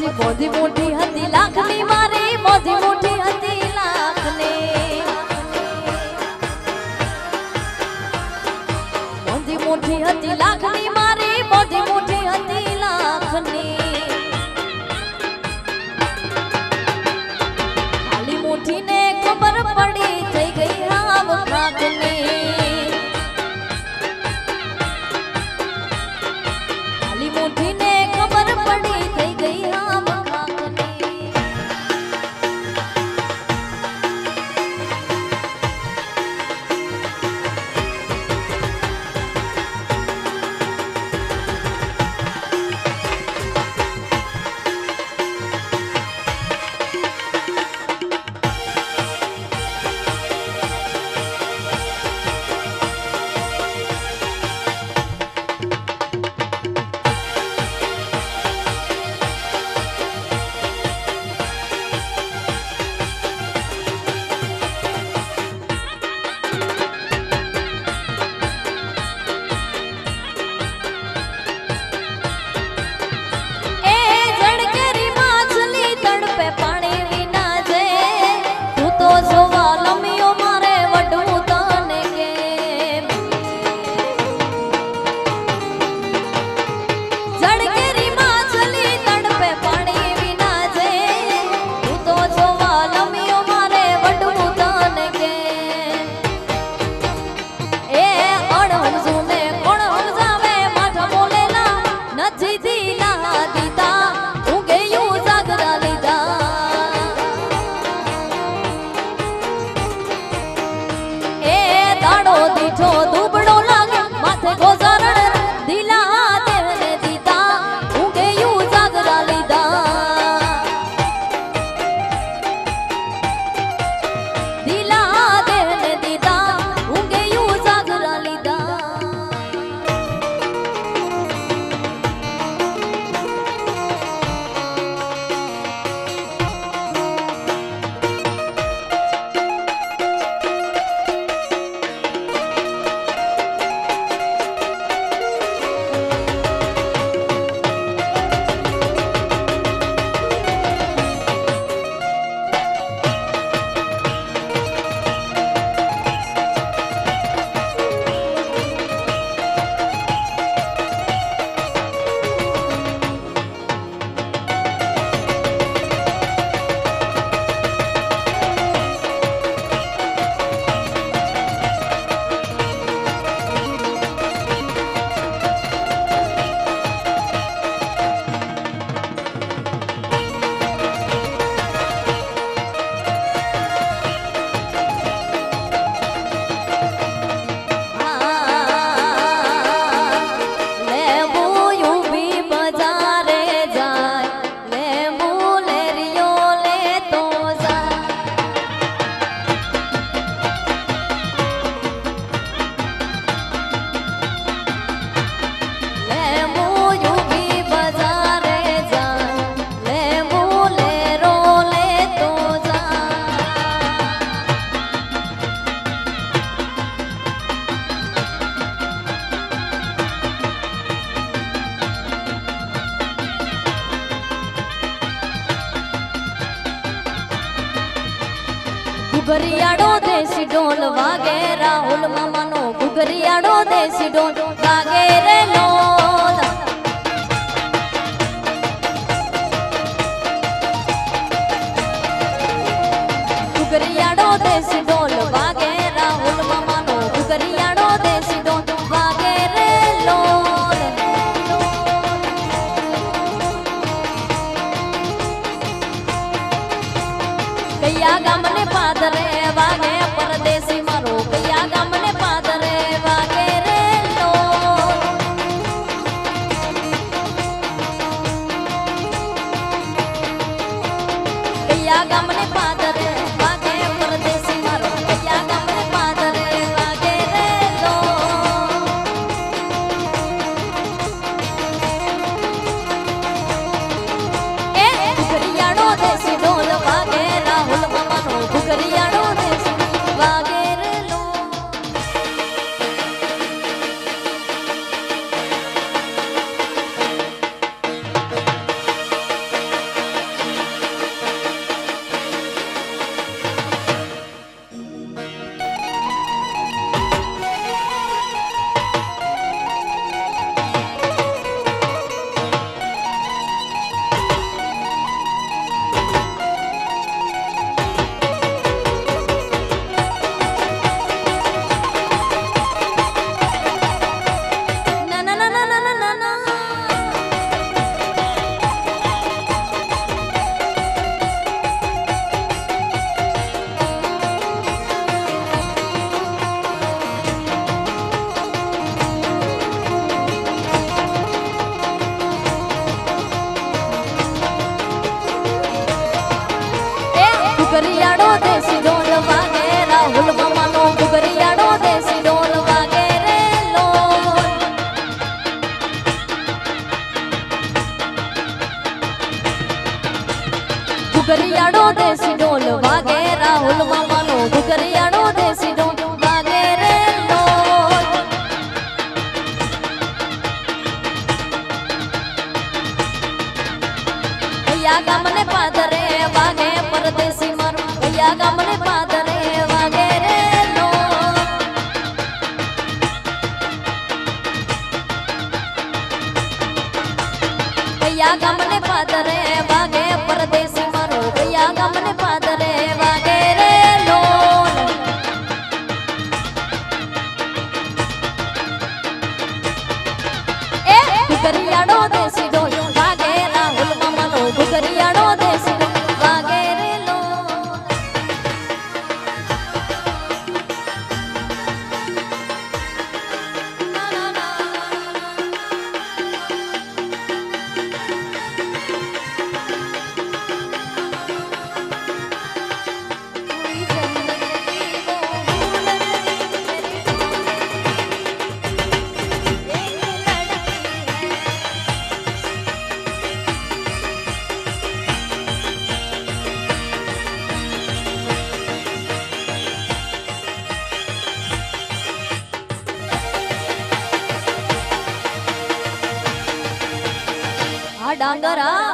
પછી મોધી મોટી હતી લાખની મારી મોધી બેઠો દુબળો ઘુઘરિયાળો દેશી ઢોલ વાગે રાહુલ મામાનો ઘુઘરિયાળો દેશી ઢોલ વાગે રે લોલ ઘુઘરિયાળો દેશી કયા ગામને પાદરે વાગે? પરદેશી મારો કયા ગામને પાદરે વાગે રે લો? કયા ગામને પાદરે બુગરિયાડો દેશી ઢોલ વાગે, રાહુલ મામાનો દેશી ઢોલ વાગે રે લો દેશી ઢોલ વાગે, રાહુલ મામા ながら。